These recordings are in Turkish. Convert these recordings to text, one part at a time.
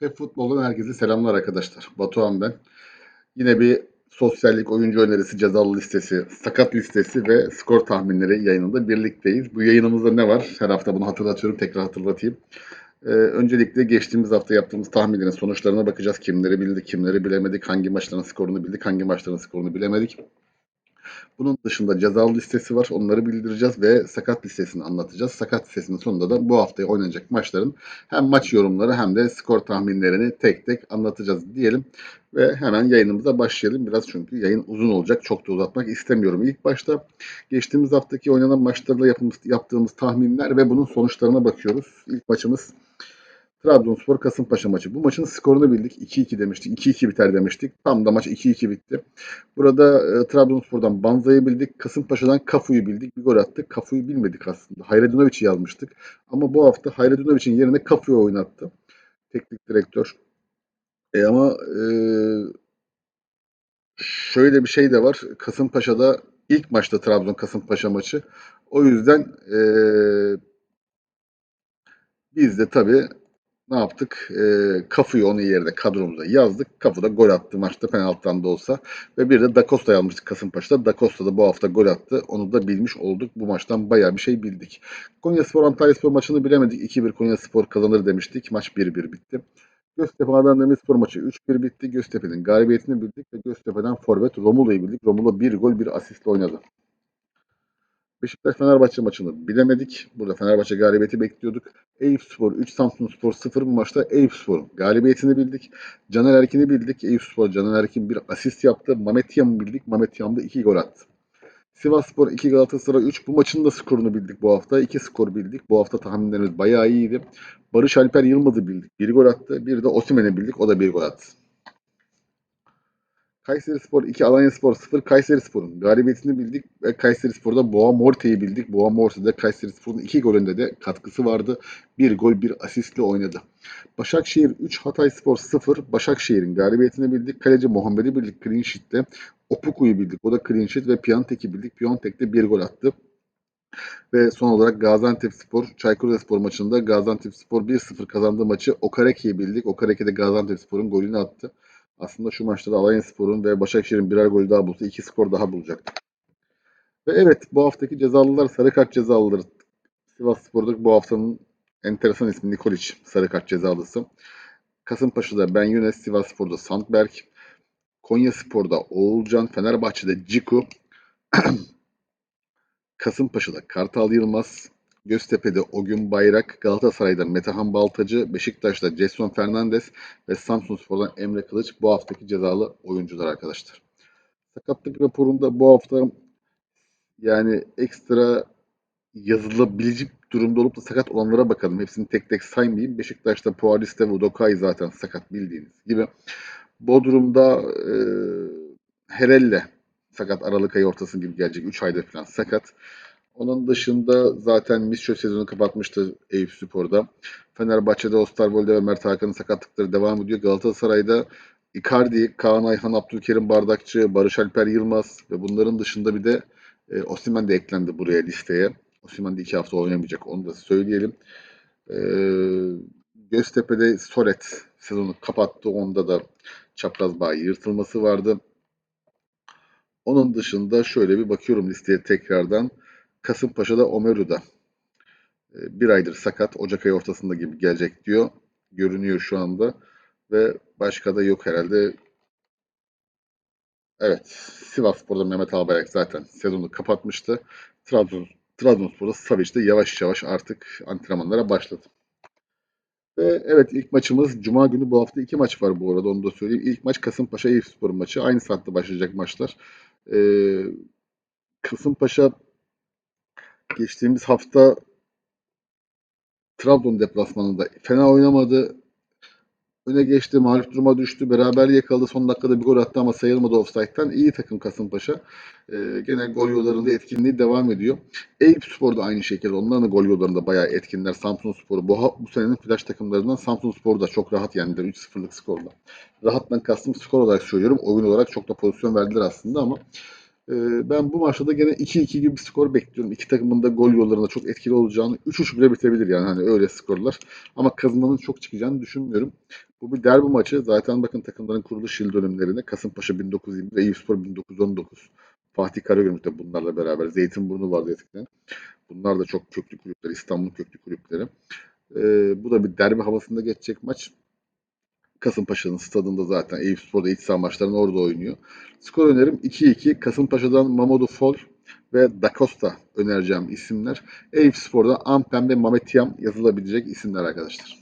Hep futboldan herkese selamlar arkadaşlar. Batuhan ben. Yine bir sosyallik, oyuncu önerisi, cezalı listesi, sakat listesi ve skor tahminleri yayınında birlikteyiz. Bu yayınımızda ne var? Her hafta bunu hatırlatıyorum, tekrar hatırlatayım. Ee, öncelikle geçtiğimiz hafta yaptığımız tahminlerin sonuçlarına bakacağız. Kimleri bildik, kimleri bilemedik, hangi maçların skorunu bildik, hangi maçların skorunu bilemedik. Bunun dışında cezalı listesi var. Onları bildireceğiz ve sakat listesini anlatacağız. Sakat listesinin sonunda da bu haftaya oynanacak maçların hem maç yorumları hem de skor tahminlerini tek tek anlatacağız diyelim. Ve hemen yayınımıza başlayalım. Biraz çünkü yayın uzun olacak. Çok da uzatmak istemiyorum. İlk başta geçtiğimiz haftaki oynanan maçlarla yaptığımız tahminler ve bunun sonuçlarına bakıyoruz. İlk maçımız Trabzonspor Kasımpaşa maçı. Bu maçın skorunu bildik. 2-2 demiştik. 2-2 biter demiştik. Tam da maç 2-2 bitti. Burada e, Trabzonspor'dan Banza'yı bildik. Kasımpaşa'dan Kafu'yu bildik. Bir gol attık. Kafu'yu bilmedik aslında. Hayredunovic'i yazmıştık. Ama bu hafta Hayredunovic'in yerine Kafu'yu oynattı. Teknik direktör. E ama e, şöyle bir şey de var. Kasımpaşa'da ilk maçta Trabzon Kasımpaşa maçı. O yüzden e, biz de tabii ne yaptık? E, Kafu'yu onun yerine kadromuza yazdık. Kafu da gol attı maçta penaltıdan da olsa. Ve bir de Da Costa almıştık Kasımpaşa'da. Da Costa da bu hafta gol attı. Onu da bilmiş olduk. Bu maçtan bayağı bir şey bildik. Konya Spor Antalya Spor maçını bilemedik. 2-1 Konya Spor kazanır demiştik. Maç 1-1 bitti. Göztepe Adana Demirspor maçı 3-1 bitti. Göztepe'nin galibiyetini bildik ve Göztepe'den forvet Romulu'yu bildik. Romulu bir gol bir asistle oynadı. Beşiktaş-Fenerbahçe maçını bilemedik. Burada Fenerbahçe galibiyeti bekliyorduk. Eyüpspor 3, Samsunspor 0 bu maçta Eyüpspor'un galibiyetini bildik. Caner Erkin'i bildik. Eyüpspor Caner Erkin bir asist yaptı. Mamet Yam'ı bildik. Mamet Yam da 2 gol attı. Sivasspor 2 Galatasaray 3. Bu maçın da skorunu bildik bu hafta. 2 skor bildik. Bu hafta tahminlerimiz bayağı iyiydi. Barış Alper Yılmaz'ı bildik. 1 gol attı. Bir de Osimen'i bildik. O da 1 gol attı. Kayseri Spor 2, Alanya Spor 0. Kayseri Spor'un galibiyetini bildik ve Kayseri Spor'da Boğa Morte'yi bildik. Boğa Morte'de Kayseri Spor'un 2 golünde de katkısı vardı. 1 gol 1 asistle oynadı. Başakşehir 3, Hatay Spor 0. Başakşehir'in galibiyetini bildik. Kaleci Muhammed'i bildik clean sheet'te. Opuku'yu bildik. O da clean sheet ve Piontek'i bildik. Piontek de 1 gol attı. Ve son olarak Gaziantep Spor, Çaykur Spor maçında Gaziantep Spor 1-0 kazandığı maçı Okareki'yi bildik. Okareki de Gaziantep Spor'un golünü attı. Aslında şu maçta da Alanya Spor'un ve Başakşehir'in birer gol daha bulsa iki skor daha bulacaktı. Ve evet bu haftaki cezalılar sarı kart cezalıları. Sivas Spor'da bu haftanın enteresan ismi Nikolic sarı kart cezalısı. Kasımpaşa'da Ben Yunus, Sivas Spor'da Sandberg, Konya Spor'da Oğulcan, Fenerbahçe'de Ciku, Kasımpaşa'da Kartal Yılmaz, Göztepe'de o Bayrak, Galatasaray'da Metehan Baltacı, Beşiktaş'ta Jason Fernandez ve Samsunspor'dan Emre Kılıç bu haftaki cezalı oyuncular arkadaşlar. Sakatlık raporunda bu hafta yani ekstra yazılabilecek durumda olup da sakat olanlara bakalım. Hepsini tek tek saymayayım. Beşiktaş'ta Pualis ve Udokay zaten sakat bildiğiniz gibi. Bodrum'da e, Herelle sakat Aralık ayı ortası gibi gelecek. 3 ayda falan sakat. Onun dışında zaten Misço sezonu kapatmıştı Eyüp Spor'da. Fenerbahçe'de Osterwolde ve Mert Hakan'ın sakatlıkları devam ediyor. Galatasaray'da Icardi, Kaan Ayhan, Abdülkerim Bardakçı, Barış Alper Yılmaz ve bunların dışında bir de e, Osimhen de eklendi buraya listeye. Osimhen de iki hafta oynamayacak onu da söyleyelim. E, Göztepe'de Soret sezonu kapattı. Onda da çapraz bağ yırtılması vardı. Onun dışında şöyle bir bakıyorum listeye tekrardan. Kasımpaşa'da Omeru'da ee, bir aydır sakat. Ocak ayı ortasında gibi gelecek diyor. Görünüyor şu anda. Ve başka da yok herhalde. Evet. Sivasspor'da Mehmet Albayrak zaten sezonu kapatmıştı. Trabzon, Trabzonspor'da Savic de yavaş yavaş artık antrenmanlara başladı. Ve evet ilk maçımız Cuma günü bu hafta iki maç var bu arada onu da söyleyeyim. İlk maç Kasımpaşa Eyüpspor maçı. Aynı saatte başlayacak maçlar. Ee, Kasımpaşa geçtiğimiz hafta Trabzon deplasmanında fena oynamadı. Öne geçti, mağlup duruma düştü. Beraber yakaladı. Son dakikada bir gol attı ama sayılmadı offside'den. İyi takım Kasımpaşa. Ee, gene gol yollarında etkinliği devam ediyor. Eyüp Spor da aynı şekilde. Onların da gol yollarında bayağı etkinler. Samsun Spor'u. Bu, bu senenin flash takımlarından Samsun Spor da çok rahat yendiler. 3-0'lık skorla. Rahattan kastım skor olarak söylüyorum. Oyun olarak çok da pozisyon verdiler aslında ama ben bu maçta da gene 2-2 gibi bir skor bekliyorum. İki takımın da gol yollarında çok etkili olacağını. 3-3 bile bitebilir yani hani öyle skorlar. Ama kazanmanın çok çıkacağını düşünmüyorum. Bu bir derbi maçı. Zaten bakın takımların kuruluş yıl dönümlerine Kasımpaşa 1920 ve Eyüpspor 1919. Fatih Karagümrük de bunlarla beraber. Zeytinburnu vardı eskiden. Bunlar da çok köklü kulüpler. İstanbul köklü kulüpleri. Ee, bu da bir derbi havasında geçecek maç. Kasımpaşa'nın stadında zaten Eyüpspor'da iç saha maçlarını orada oynuyor. Skor önerim 2-2. Kasımpaşa'dan Mamadou Fol ve Da Costa önereceğim isimler. Eyüpspor'da Ampen ve Mamet Yam yazılabilecek isimler arkadaşlar.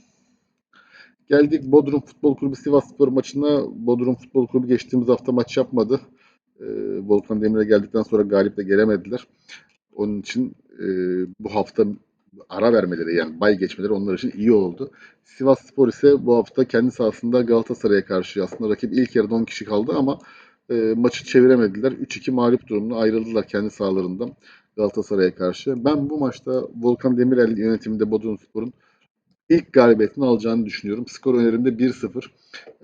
Geldik Bodrum Futbol Kulübü Sivas Spor maçına. Bodrum Futbol Kulübü geçtiğimiz hafta maç yapmadı. Ee, Volkan Demir'e geldikten sonra galip de gelemediler. Onun için e, bu hafta ara vermeleri yani bay geçmeleri onlar için iyi oldu. Sivas Spor ise bu hafta kendi sahasında Galatasaray'a karşı aslında rakip ilk yarıda 10 kişi kaldı ama e, maçı çeviremediler. 3-2 mağlup durumunda ayrıldılar kendi sahalarından Galatasaray'a karşı. Ben bu maçta Volkan Demirel yönetiminde Bodrum Spor'un ilk galibiyetini alacağını düşünüyorum. Skor önerimde 1-0.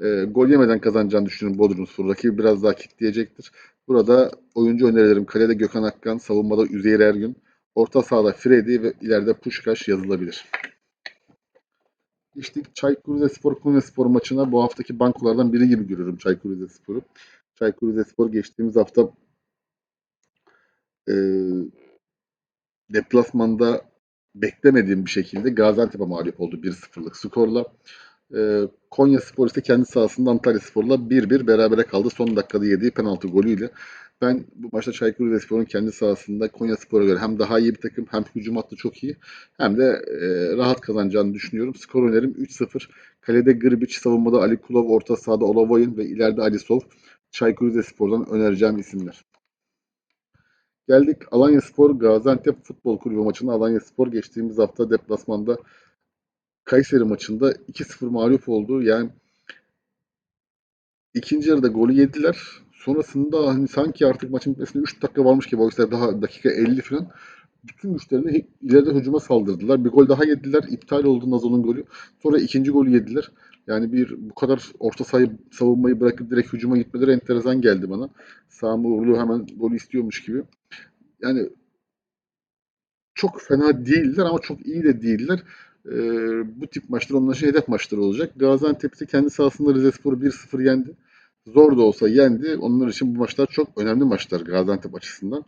E, gol yemeden kazanacağını düşünüyorum Bodrum Spor. Rakibi biraz daha kitleyecektir. Burada oyuncu önerilerim kalede Gökhan Akkan, savunmada Üzeyir Ergün, orta sahada Freddy ve ileride Puşkaş yazılabilir. İşte Çaykur Rizespor Konya Spor maçına bu haftaki bankolardan biri gibi görüyorum Çaykur Rizespor'u. Çaykur Rizespor geçtiğimiz hafta e, deplasmanda beklemediğim bir şekilde Gaziantep'e mağlup oldu 1-0'lık skorla. E, Konya Spor ise kendi sahasında Antalya Spor'la 1-1 berabere kaldı. Son dakikada yediği penaltı golüyle. Ben bu maçta Çaykur Rizespor'un kendi sahasında Konya Spor'a göre hem daha iyi bir takım hem hücum hattı çok iyi hem de e, rahat kazanacağını düşünüyorum. Skor önerim 3-0. Kalede Grbic, savunmada Ali Kulov, orta sahada Olavoyun ve ileride Alisov. Çaykur Rizespor'dan önereceğim isimler. Geldik Alanya Spor Gaziantep Futbol Kulübü maçına. Alanya Spor geçtiğimiz hafta deplasmanda Kayseri maçında 2-0 mağlup oldu. Yani ikinci yarıda golü yediler. Sonrasında hani sanki artık maçın bitmesine 3 dakika varmış gibi oysa daha dakika 50 falan bütün güçlerini ileride hücuma saldırdılar. Bir gol daha yediler. İptal oldu Nazo'nun golü. Sonra ikinci golü yediler. Yani bir bu kadar orta sahayı savunmayı bırakıp direkt hücuma gitmeleri enteresan geldi bana. Sami Uğurlu hemen golü istiyormuş gibi. Yani çok fena değiller ama çok iyi de değiller. Ee, bu tip maçlar onlar için hedef maçları olacak. Gaziantep'te kendi sahasında Rizespor'u 1-0 yendi. Zor da olsa yendi. Onlar için bu maçlar çok önemli maçlar Gaziantep açısından.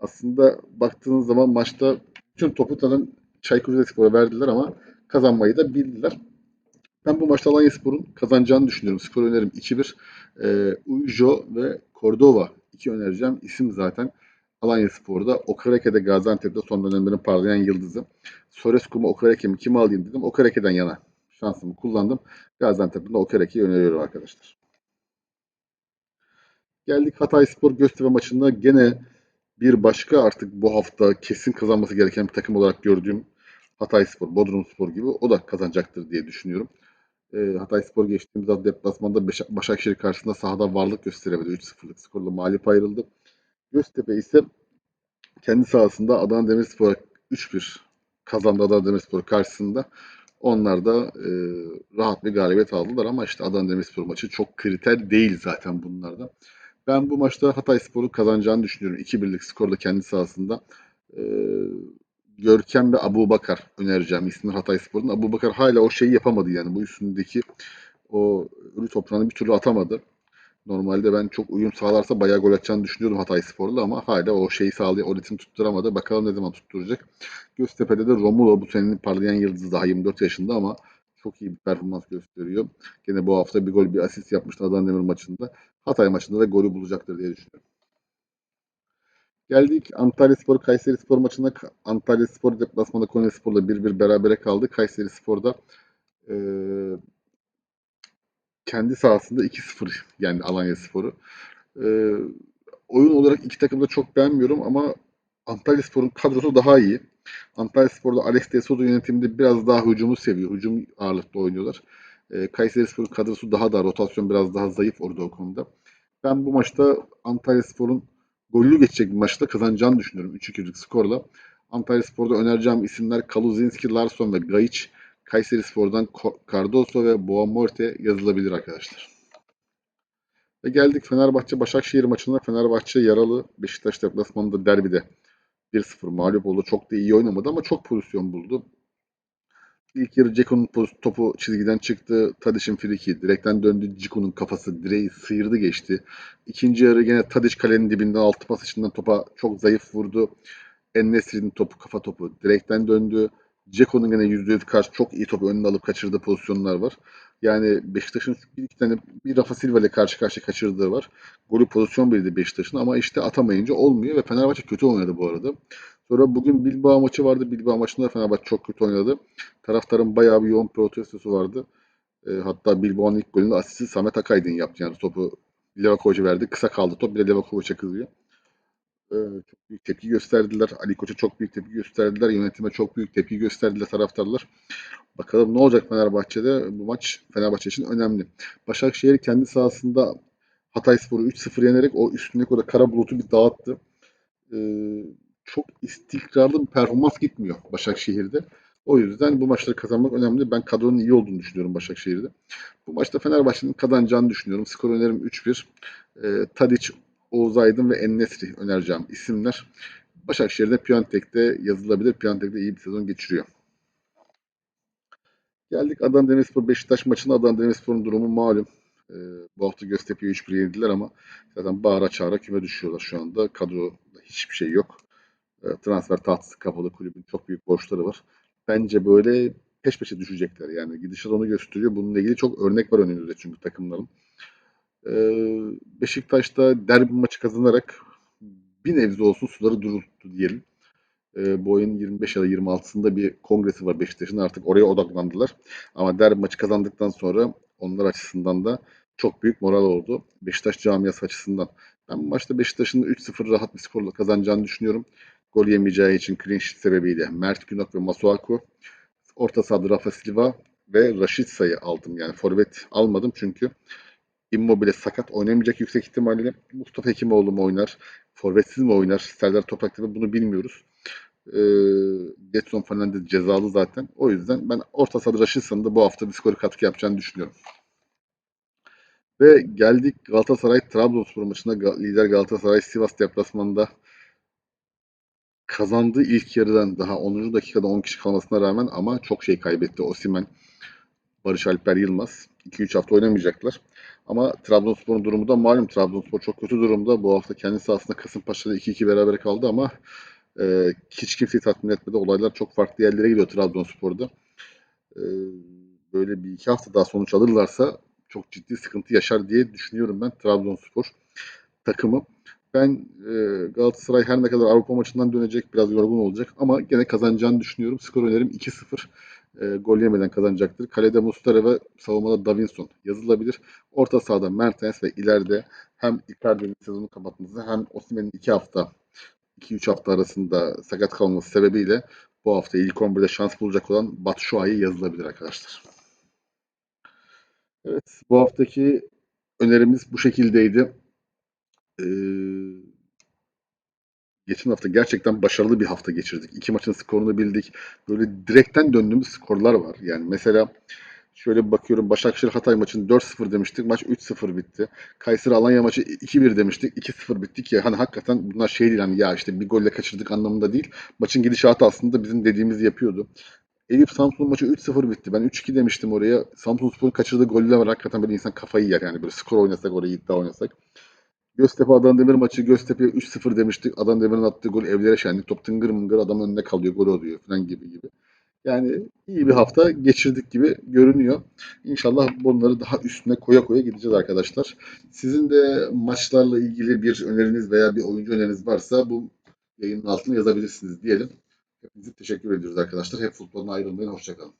Aslında baktığınız zaman maçta bütün topu tanın Çaykur Rizespor'a verdiler ama kazanmayı da bildiler. Ben bu maçta Alanya Spor'un kazanacağını düşünüyorum. Skor önerim 2-1. Ee, Ujo ve Cordova iki önereceğim isim zaten. Alanya Spor'da Okareke'de Gaziantep'te son dönemlerin parlayan yıldızı. Sorescu mu Okareke mi kimi alayım dedim. Okareke'den yana şansımı kullandım. Gaziantep'te de Okareke'yi öneriyorum arkadaşlar. Geldik Hatay Spor Göztepe maçında gene bir başka artık bu hafta kesin kazanması gereken bir takım olarak gördüğüm Hatay Spor, Bodrum Spor gibi o da kazanacaktır diye düşünüyorum. E, Hatay Spor geçtiğimiz hafta deplasmanda Başakşehir karşısında sahada varlık gösteremedi. 3-0'lık skorla mağlup ayrıldı. Göztepe ise kendi sahasında Adana Demirspor 3-1 kazandı Adana Demirspor karşısında. Onlar da e, rahat bir galibiyet aldılar ama işte Adana Demirspor maçı çok kriter değil zaten bunlarda. Ben bu maçta Hatay Spor'u kazanacağını düşünüyorum. 2-1'lik skorla kendi sahasında. E, Görkem ve Abu Bakar önereceğim ismi Hatay Spor'un. Abu Bakar hala o şeyi yapamadı yani bu üstündeki o ölü toprağını bir türlü atamadı. Normalde ben çok uyum sağlarsa bayağı gol atacağını düşünüyordum Hatay Spor'la ama hala o şeyi sağlıyor, o ritim tutturamadı. Bakalım ne zaman tutturacak. Göztepe'de de Romulo bu senenin parlayan yıldızı daha 24 yaşında ama çok iyi bir performans gösteriyor. Gene bu hafta bir gol bir asist yapmıştı Adana Demir maçında. Hatay maçında da golü bulacaktır diye düşünüyorum. Geldik Antalya Spor Kayseri Spor maçına. Antalya Spor deplasmanda Konya Spor'la 1-1 berabere kaldı. Kayseri Spor'da e, kendi sahasında 2-0 yani Alanya Spor'u. E, oyun olarak iki takımı da çok beğenmiyorum ama Antalya Spor'un kadrosu daha iyi. Antalya Spor'da Alex de Souza yönetiminde biraz daha hücumu seviyor. Hücum ağırlıklı oynuyorlar. E, Kayseri Spor'un kadrosu daha da rotasyon biraz daha zayıf orada o konuda. Ben bu maçta Antalya Spor'un gollü geçecek bir maçta kazanacağını düşünüyorum 3-2'lik skorla. Antalya Spor'da önereceğim isimler Kaluzinski, Larson ve Gayic. Kayseri Spor'dan Cardoso ve Boamorte yazılabilir arkadaşlar. Ve geldik Fenerbahçe Başakşehir maçına. Fenerbahçe yaralı. Beşiktaş deplasmanında derbide 1-0 mağlup oldu. Çok da iyi oynamadı ama çok pozisyon buldu. İlk yarı Ceko'nun topu çizgiden çıktı. Tadic'in friki direkten döndü. Ceko'nun kafası direği sıyırdı geçti. İkinci yarı gene Tadic kalenin dibinden altı pas içinden topa çok zayıf vurdu. En-Nesyri'nin topu kafa topu direkten döndü. Ceko'nun gene %100 karşı çok iyi topu önüne alıp kaçırdığı pozisyonlar var. Yani Beşiktaş'ın bir iki tane bir Rafa Silva ile karşı karşıya kaçırdığı var. Golü pozisyon bildi Beşiktaş'ın ama işte atamayınca olmuyor ve Fenerbahçe kötü oynadı bu arada. Sonra bugün Bilbao maçı vardı. Bilbao maçında Fenerbahçe çok kötü oynadı. Taraftarın bayağı bir yoğun protestosu vardı. E, hatta Bilbao'nun ilk golünde asisti Samet Akaydın yaptı. Yani topu Levakovic'e verdi. Kısa kaldı top. Bir de Levakovic'e kızıyor. E, çok büyük tepki gösterdiler. Ali Koç'a çok büyük tepki gösterdiler. Yönetime çok büyük tepki gösterdiler taraftarlar. Bakalım ne olacak Fenerbahçe'de? Bu maç Fenerbahçe için önemli. Başakşehir kendi sahasında Hatayspor'u 3-0 yenerek o üstündeki o da kara bulutu bir dağıttı. Ee, çok istikrarlı bir performans gitmiyor Başakşehir'de. O yüzden bu maçları kazanmak önemli. Ben kadronun iyi olduğunu düşünüyorum Başakşehir'de. Bu maçta Fenerbahçe'nin kazanacağını düşünüyorum. Skor önerim 3-1. Ee, Tadic, Oğuz Aydın ve Ennesri önereceğim isimler. Başakşehir'de Piyontek'te yazılabilir. Piyontek'te iyi bir sezon geçiriyor. Geldik Adana Demirspor Beşiktaş maçına. Adana Demirspor'un durumu malum. Ee, bu hafta Göztepe'yi 3-1 yenildiler ama zaten bağıra çağıra küme düşüyorlar şu anda. Kadroda hiçbir şey yok. Ee, transfer tahtası kapalı. Kulübün çok büyük borçları var. Bence böyle peş peşe düşecekler. Yani gidişat onu gösteriyor. Bununla ilgili çok örnek var önümüzde çünkü takımların. Ee, Beşiktaş'ta derbi maçı kazanarak bir nebze olsun suları durulttu diyelim. Ee, bu ayın 25 ya da 26'sında bir kongresi var Beşiktaş'ın. Artık oraya odaklandılar. Ama derbi maçı kazandıktan sonra onlar açısından da çok büyük moral oldu. Beşiktaş camiası açısından. Ben bu maçta Beşiktaş'ın 3-0 rahat bir skorla kazanacağını düşünüyorum. Gol yemeyeceği için clean sheet sebebiyle Mert Günok ve Masuaku. Orta sahada Rafa Silva ve Raşit sayı aldım. Yani forvet almadım çünkü Immobile sakat oynamayacak yüksek ihtimalle. Mustafa Hekimoğlu mu oynar? Forvetsiz mi oynar? Serdar Toprak'ta mı? Bunu bilmiyoruz. Ee, Getson Fernandez cezalı zaten. O yüzden ben orta sahada Raşitsa'nın da bu hafta bir skor katkı yapacağını düşünüyorum. Ve geldik Galatasaray Trabzonspor maçına. Lider Galatasaray Sivas deplasmanında kazandı ilk yarıdan daha 10. dakikada 10 kişi kalmasına rağmen ama çok şey kaybetti. Osimhen, Barış Alper Yılmaz 2-3 hafta oynamayacaklar. Ama Trabzonspor'un durumu da malum. Trabzonspor çok kötü durumda. Bu hafta kendi sahasında Kasımpaşa'da 2-2 beraber kaldı ama e, hiç kimseyi tatmin etmedi. Olaylar çok farklı yerlere gidiyor Trabzonspor'da. E, böyle bir iki hafta daha sonuç alırlarsa çok ciddi sıkıntı yaşar diye düşünüyorum ben Trabzonspor takımı. Ben e, Galatasaray her ne kadar Avrupa maçından dönecek biraz yorgun olacak ama gene kazanacağını düşünüyorum. Skor önerim 2-0. E, gol yemeden kazanacaktır. Kalede Mustara ve savunmada Davinson yazılabilir. Orta sahada Mertens ve ileride hem Icardi'nin sezonu kapatması hem Osimhen'in 2 hafta 2-3 hafta arasında sakat kalması sebebiyle bu hafta ilk 11'de şans bulacak olan Batshuayi yazılabilir arkadaşlar. Evet, bu haftaki önerimiz bu şekildeydi. Geçen hafta gerçekten başarılı bir hafta geçirdik. İki maçın skorunu bildik. Böyle direkten döndüğümüz skorlar var. Yani mesela şöyle bakıyorum Başakşehir Hatay maçını 4-0 demiştik. Maç 3-0 bitti. Kayseri Alanya maçı 2-1 demiştik. 2-0 bitti ki hani hakikaten bunlar şey değil hani ya işte bir golle kaçırdık anlamında değil. Maçın gidişatı aslında bizim dediğimizi yapıyordu. Eyüp Samsun maçı 3-0 bitti. Ben 3-2 demiştim oraya. Samsun Spor'un kaçırdığı goller var. Hakikaten böyle insan kafayı yer yani böyle skor oynasak oraya iddia oynasak. Göztepe Adana Demir maçı Göztepe 3-0 demiştik. Adana Demir'in attığı gol evlere şenlik. Top tıngır mıngır adam önüne kalıyor. Gol oluyor falan gibi gibi. Yani iyi bir hafta geçirdik gibi görünüyor. İnşallah bunları daha üstüne koya koya gideceğiz arkadaşlar. Sizin de maçlarla ilgili bir öneriniz veya bir oyuncu öneriniz varsa bu yayının altına yazabilirsiniz diyelim. Hepinize teşekkür ediyoruz arkadaşlar. Hep futboldan ayrılmayın. Hoşçakalın.